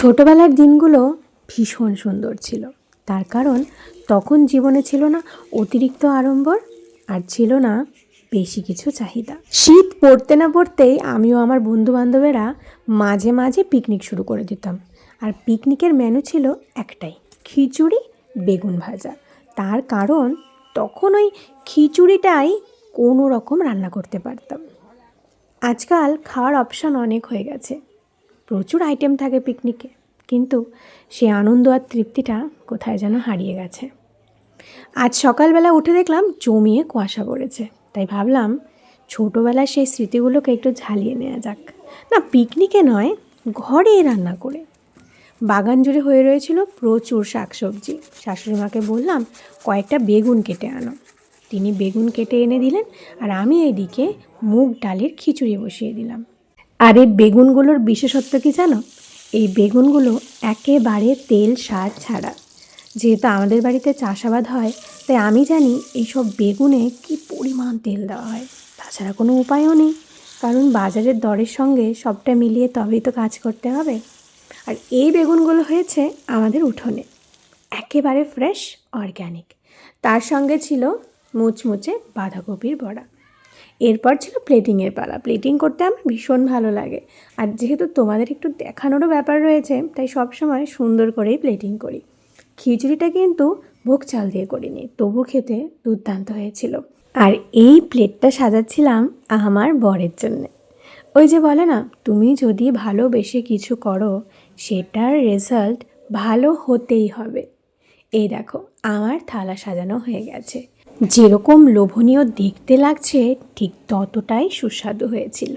ছোটবেলার দিনগুলো ভীষণ সুন্দর ছিল। তার কারণ তখন জীবনে ছিল না অতিরিক্ত আড়ম্বর আর ছিল না বেশি কিছু চাহিদা। শীত পড়তে না পড়তেই আমিও আমার বন্ধু বান্ধবেরা মাঝে মাঝে পিকনিক শুরু করে দিতাম। আর পিকনিকের মেনু ছিল একটাই, খিচুড়ি, বেগুন ভাজা। তার কারণ তখন ওই খিচুড়িটাই কোনো রকম রান্না করতে পারতাম। আজকাল খাওয়ার অপশান অনেক হয়ে গেছে। প্রচুর আইটেম থাকে পিকনিকে কিন্তু সে আনন্দ আর তৃপ্তিটা কোথায় যেন হারিয়ে গেছে। আজ সকালবেলা উঠে দেখলাম জমিয়ে কুয়াশা পড়েছে, তাই ভাবলাম ছোটোবেলার সেই স্মৃতিগুলোকে একটু ঝালিয়ে নেওয়া যাক। না পিকনিকে নয়, ঘরে রান্না করে। বাগান জুড়ে হয়ে রয়েছিল প্রচুর শাকসবজি। শাশুড়ি মাকে বললাম, কয়েকটা বেগুন কেটে আনো। তিনি বেগুন কেটে এনে দিলেন আর আমি এইদিকে মুগ ডালের খিচুড়ি বসিয়ে দিলাম। আর এই বেগুনগুলোর বিশেষত্ব কি জানো? এই বেগুনগুলো একেবারে তেল সার ছাড়া। যেহেতু আমাদের বাড়িতে চাষাবাদ হয়, তাই আমি জানি এইসব বেগুনে কি পরিমাণ তেল দেওয়া হয়। তাছাড়া কোনো উপায়ও নেই, কারণ বাজারের দরের সঙ্গে সবটা মিলিয়ে তবেই তো কাজ করতে হবে। আর এই বেগুনগুলো হয়েছে আমাদের উঠোনে। একেবারে ফ্রেশ, অর্গ্যানিক। তার সঙ্গে ছিল মুচমুচে বাঁধাকপির বড়া। এরপর ছিল প্লেটিংয়ের পালা। প্লেটিং করতে আমার ভীষণ ভালো লাগে। আর যেহেতু তোমাদের একটু দেখানোরও ব্যাপার রয়েছে, তাই সবসময় সুন্দর করেই প্লেটিং করি। খিচুড়িটা কিন্তু ভোগ চাল দিয়ে করিনি, তবু খেতে দুর্দান্ত হয়েছিল। আর এই প্লেটটা সাজাচ্ছিলাম আমার বরের জন্যে। ওই যে বলে না, তুমি যদি ভালোবেসে কিছু করো, সেটার রেজাল্ট ভালো হতেই হবে। এই দেখো, আমার থালা সাজানো হয়ে গেছে। যেরকম লোভনীয় দেখতে লাগছে, ঠিক ততটাই সুস্বাদু হয়েছিল।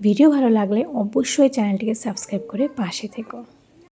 ভিডিও ভালো লাগলে অবশ্যই চ্যানেলটিকে সাবস্ক্রাইব করে পাশে থেকো।